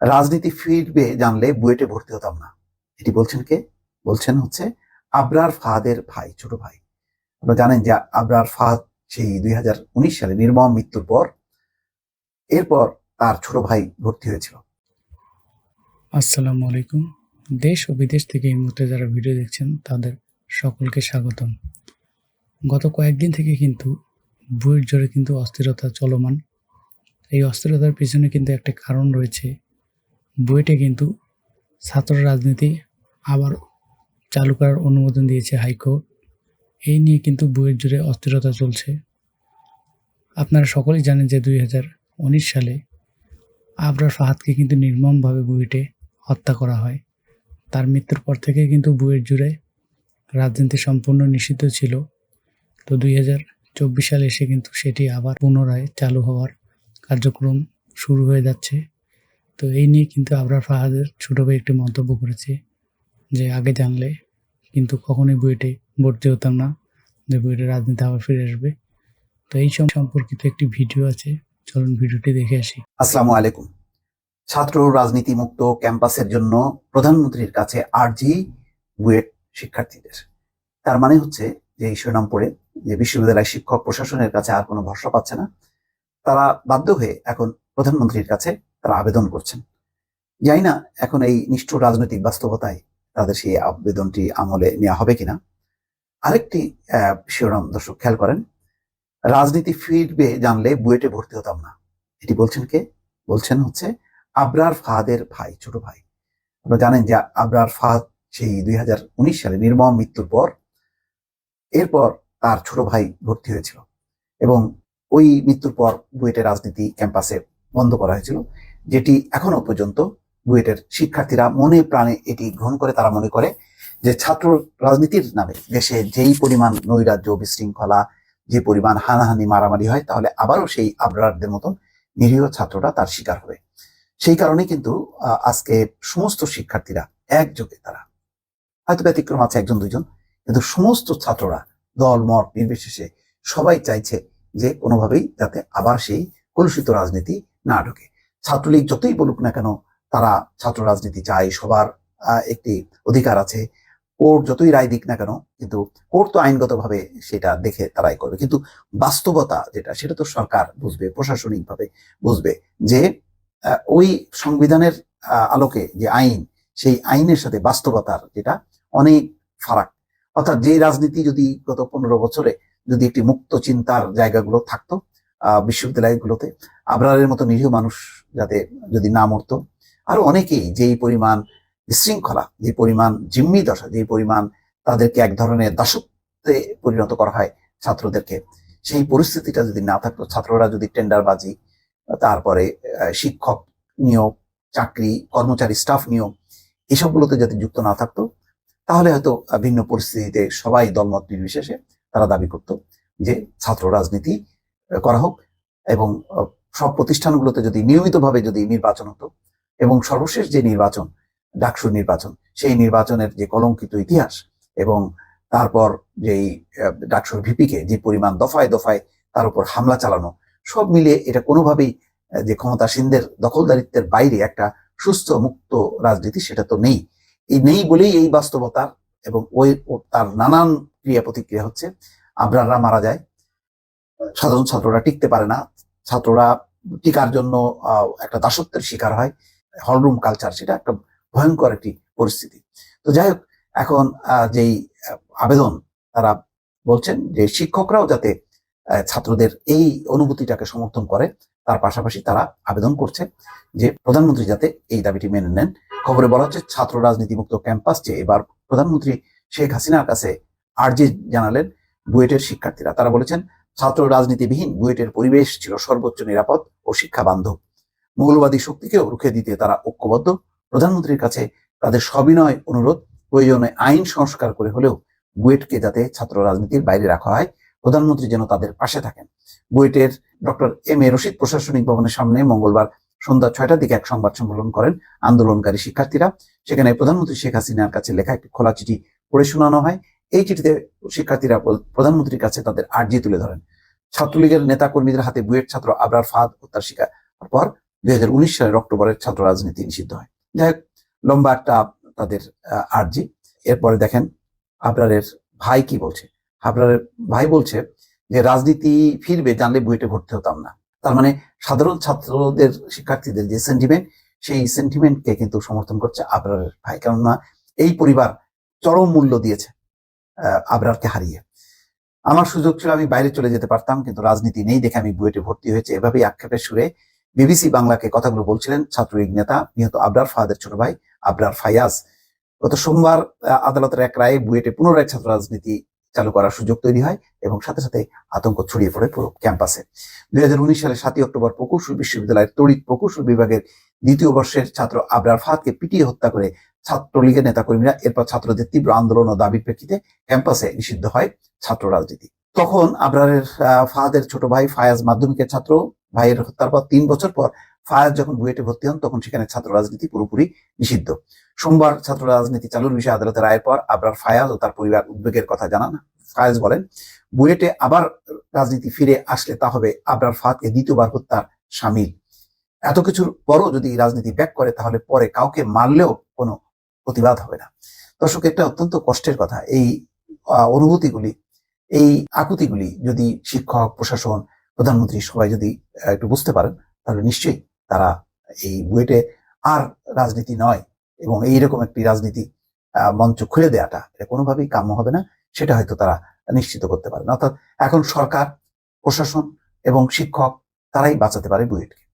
রাজনীতি ফিরবে জানলে বুয়েটে ভর্তি হতাম না। এটি বলছেন কে? বলছেন হচ্ছে আবরার ফাহাদের ভাই, ছোট ভাই। আপনারা জানেন যে আবরার ফাহাদ সেই দুই হাজার উনিশ সালে নির্মম মৃত্যুর পর, এরপর তার ছোট ভাই ভর্তি হয়েছিল। আসসালামু আলাইকুম। দেশ ও বিদেশ থেকে এই মুহূর্তে যারা ভিডিও দেখছেন, তাদের সকলকে স্বাগতম। গত কয়েকদিন থেকে কিন্তু বুয়েট জোরে কিন্তু অস্থিরতা চলমান। এই অস্থিরতার পিছনে কিন্তু একটা কারণ রয়েছে বুয়েটে কিন্তু ছাত্র রাজনীতি আবার চালু করার অনুমোদন দিয়েছে হাইকোর্ট। এই নিয়ে কিন্তু বুয়েট জুড়ে অস্থিরতা চলছে। আপনারা সকলেই জানেন যে দুই হাজার উনিশ সালে আবরার ফাহাদকে কিন্তু নির্মমভাবে বুয়েটে হত্যা করা হয়। তার মৃত্যুর পর থেকে কিন্তু বুয়েট জুড়ে রাজনীতি সম্পূর্ণ নিষিদ্ধ ছিল। তো দুই হাজার চব্বিশ সালে এসে কিন্তু সেটি আবার পুনরায় চালু হওয়ার কার্যক্রম শুরু হয়ে যাচ্ছে। তো এই নিয়ে কিন্তু আবরার ফাহাদের ছোট ভাই একটি মন্তব্য করেছে যে, আগে জানলে কিন্তু কখনোই বুয়েটে ভর্তি হতাম না, যে বুয়েটে রাজনীতি আবার ফিরে আসবে। তো এই সম- সম্পর্কিত একটি ভিডিও আছে, চলুন ভিডিওটি দেখে আসি। আসসালামু আলাইকুম। ছাত্র রাজনীতি মুক্ত ক্যাম্পাসের জন্য প্রধানমন্ত্রীর কাছে আরজি বুয়েট শিক্ষার্থীদের। তার মানে হচ্ছে যে, এই শিরোনাম পড়ে যে বিশ্ববিদ্যালয় শিক্ষক প্রশাসনের কাছে আর কোনো ভরসা পাচ্ছে না। তারা বাধ্য হয়ে এখন প্রধানমন্ত্রীর কাছে তারা আবেদন করছেন। জানি না এখন এই নিষ্ঠুর রাজনৈতিক বাস্তবতায় তাদের সেই আবেদনটি আমলে নেওয়া হবে কিনা। আরেকটি শিরোনাম দর্শক খেয়াল করেন। রাজনীতি ফিরবে জানলে বুয়েটে ভর্তি হতাম না। এটি বলছেন কে? বলছেন হচ্ছে আবরার ফাহাদের ভাই, ছোট ভাই। আপনারা জানেন যে আবরার ফাহাদ সেই দুই হাজার উনিশ সালে নির্মম মৃত্যুর পর, এরপর তার ছোট ভাই ভর্তি হয়েছিল এবং ওই মৃত্যুর পর বুয়েটের রাজনীতি ক্যাম্পাসে বন্ধ করা হয়েছিল। যেটি এখনও পর্যন্ত বুয়েটের শিক্ষার্থীরা মনে প্রাণে এটি গ্রহণ করে, তারা মনে করে যে ছাত্র রাজনীতির নামে দেশে যেই পরিমাণ নৈরাজ্য বিশৃঙ্খলা, যে পরিমাণ হানাহানি, মারামারি হয়, তাহলে আবারও সেই আবরারদের মতন নিরীহ ছাত্ররা তার শিকার হবে। সেই কারণে কিন্তু আজকে সমস্ত শিক্ষার্থীরা একযোগে তারা, হয়তো ব্যতিক্রম আছে একজন দুজন কিন্তু সমস্ত ছাত্ররা দল, মত, নির্বিশেষে সবাই চাইছে যে কোনোভাবেই যাতে আবার সেই কলুষিত রাজনীতি না ঢোকে। ছাত্রলীগ যতই বলুক না কেন, তারা ছাত্র রাজনীতি চায়, সবার একটি অধিকার আছে। কোর্ট যতই রায় দিক না কেন, কিন্তু কোর্ট তো আইনগতভাবে সেটা দেখে তারাই করবে। কিন্তু বাস্তবতা যেটা, সেটা তো সরকার বুঝবে, প্রশাসনিকভাবে বুঝবে যে ওই সংবিধানের আলোকে যে আইন, সেই আইনের সাথে বাস্তবতার যেটা অনেক ফারাক। অর্থাৎ যে রাজনীতি যদি গত পনেরো বছরে যদি একটি মুক্ত চিন্তার জায়গাগুলো থাকতো বিশ্ববিদ্যালয়গুলোতে। আবরারের মতো নিরীহ মানুষ যাতে যদি না মরতো, আরও অনেকেই যেই পরিমাণ বিশৃঙ্খলা যে পরিমাণ জিম্মি দশা যে পরিমাণ তাদেরকে এক ধরনের দাসত্বে পরিণত করা হয় ছাত্রদেরকে, সেই পরিস্থিতিটা যদি না থাকতো, ছাত্ররা যদি টেন্ডারবাজি, তারপরে শিক্ষক নিয়োগ, চাকরি, কর্মচারী, স্টাফ নিয়োগ, এসবগুলোতে যদি যুক্ত না থাকতো, তাহলে হয়তো ভিন্ন পরিস্থিতিতে সবাই দলমত নির্বিশেষে তারা দাবি করত যে ছাত্র রাজনীতি করা হোক এবং সব প্রতিষ্ঠানগুলোতে যদি নিয়মিতভাবে যদি নির্বাচন হতো এবং সর্বশেষ যে নির্বাচন ডাকসু নির্বাচন, সেই নির্বাচনের যে কলঙ্কিত ইতিহাস এবং তারপর যেই ডাকসুর ভিপিকে যে পরিমাণ দফায় দফায় তার উপর হামলা চালানো, সব মিলিয়ে এটা কোনোভাবেই যে ক্ষমতাসীনদের দখলদারিত্বের বাইরে একটা সুস্থ, মুক্ত রাজনীতি সেটা তো নেই। এই নেই বলেই এই বাস্তবতা এবং ওই তার নানান ক্রিয়া প্রতিক্রিয়া হচ্ছে। আবরাররা মারা যায় সাধারণ ছাত্ররা টিকতে পারে না। ছাত্ররা টিকার জন্য একটা দাসত্বের শিকার হয়। হলরুম কালচার সেটা একটা ভয়ঙ্কর একটি পরিস্থিতি। তো যাই হোক, এখন যেই আবেদন, তারা বলছেন যে শিক্ষকরাও যাতে ছাত্রদের এই অনুভূতিটাকে সমর্থন করে, তার পাশাপাশি তারা আবেদন করছে যে প্রধানমন্ত্রী যাতে এই দাবিটি মেনে নেন। খবরে বলা হচ্ছে, ছাত্র রাজনীতিমুক্ত ক্যাম্পাস যে এবার প্রধানমন্ত্রী শেখ হাসিনার কাছে আর্জি জানালেন বুয়েটের শিক্ষার্থীরা, তারা বলেছেন ছাত্র রাজনীতিবিহীন বুয়েটের পরিবেশ ছিল সর্বোচ্চ নিরাপদ ও শিক্ষা বান্ধব মৌলবাদী শক্তিকেও রুখে দিতে তারা ঐক্যবদ্ধ। প্রধানমন্ত্রীর কাছে তাদের সবিনয় অনুরোধ, প্রয়োজনে আইন সংস্কার করে হলেও বুয়েটকে যাতে ছাত্র রাজনীতির বাইরে রাখা হয়, প্রধানমন্ত্রী যেন তাদের পাশে থাকেন। বুয়েটের ডক্টর এম এ রশিদ প্রশাসনিক ভবনের সামনে মঙ্গলবার সন্ধ্যা ছয়টার দিকে এক সংবাদ সম্মেলন করেন আন্দোলনকারী শিক্ষার্থীরা। সেখানে প্রধানমন্ত্রী শেখ হাসিনার কাছে লেখা একটি খোলা চিঠি পড়ে শোনানো হয়। এই চিঠিতে শিক্ষার্থীরা প্রধানমন্ত্রীর কাছে তাদের আর্জি তুলে ধরেন। ছাত্রলীগের নেতা কর্মীদের হাতে বুয়েট ছাত্র আবরার ফাদ হত্যার শিকার পর দুই হাজার উনিশ সালের অক্টোবরের ছাত্র রাজনীতি নিষিদ্ধ হয়। যাই হোক, লম্বা একটা তাদের আর্জি। এরপরে দেখেন আবরারের ভাই কি বলছে? আবরারের ভাই বলছে যে, রাজনীতি ফিরবে, জানলে বুয়েটে ভর্তি হতাম না। তার মানে সাধারণ ছাত্রদের শিক্ষার্থীদের যে সেন্টিমেন্ট সেই সেন্টিমেন্টকে কিন্তু সমর্থন করছে আবরারের ভাই। কেননা এই পরিবার চরম মূল্য দিয়েছে। আবরারকে হারিয়ে। আমার সুযোগ ছিল আমি বাইরে চলে যেতে পারতাম, কিন্তু রাজনীতি নেই দেখে আমি বুয়েটে ভর্তি হয়েছে। এভাবেই আক্ষেপের সুরে বিবিসি বাংলাকে কথাগুলো বলছিলেন ছাত্রলীগ নেতা নিহত আবরার ফাহাদের ছোট ভাই আবরার ফায়াজ। গত সোমবার আদালতের এক রায়ে বুয়েটে পুনরায় ছাত্র রাজনীতি চালু করার সুযোগ তৈরি হয় এবং সাথে সাথে আতঙ্ক ছড়িয়ে পড়ে পুরো ক্যাম্পাসে। দুই সালের সাতই অক্টোবর প্রকৌশল বিশ্ববিদ্যালয়ের তড়িৎ প্রকৌশল বিভাগের দ্বিতীয় বর্ষের ছাত্র আবরার ফাহাদকে পিটিয়ে হত্যা করে ছাত্রলীগের নেতাকর্মীরা, এরপর ছাত্রদের তীব্র আন্দোলন ও দাবির প্রেক্ষিতে ক্যাম্পাসে নিষিদ্ধ হয় ছাত্র রাজনীতি। তখন আবরারের ফাহাদের ছোট ভাই ফায়াজ মাধ্যমিকের ছাত্র, ভাইয়ের হত্যার পর তিন বছর পর ফায়াজ যখন বুয়েটে ভর্তি হন, তখন সেখানে ছাত্র রাজনীতি পুরোপুরি নিষিদ্ধ। সোমবার ছাত্র রাজনীতি চালুর বিষয়ে আদালতের রায়ের পর আবরার ফায়াজ ও তার পরিবার উদ্বেগের কথা জানান। ফায়াজ বলেন, বুয়েটে আবার রাজনীতি ফিরে আসলে তা হবে আবরার ফাহাদকে দ্বিতীয়বার হত্যার সামিল। এত কিছুর পরও যদি রাজনীতি ব্যাক করে, তাহলে পরে কাউকে মারলেও কোনো প্রতিবাদ হবে না। দর্শক, একটা অত্যন্ত কষ্টের কথা, এই অনুভূতিগুলি, এই আকুতিগুলি যদি শিক্ষক, প্রশাসন, প্রধানমন্ত্রী সবাই যদি একটু বুঝতে পারেন, তাহলে নিশ্চয়ই তারা এই বুয়েটে আর রাজনীতি নয় এবং এইরকম একটি রাজনীতি মঞ্চ খুলে দেওয়াটা এটা কোনোভাবেই কাম্য হবে না, সেটা হয়তো তারা নিশ্চিত করতে পারে না অর্থাৎ এখন সরকার, প্রশাসন এবং শিক্ষক তারাই বাঁচাতে পারে বুয়েটকে।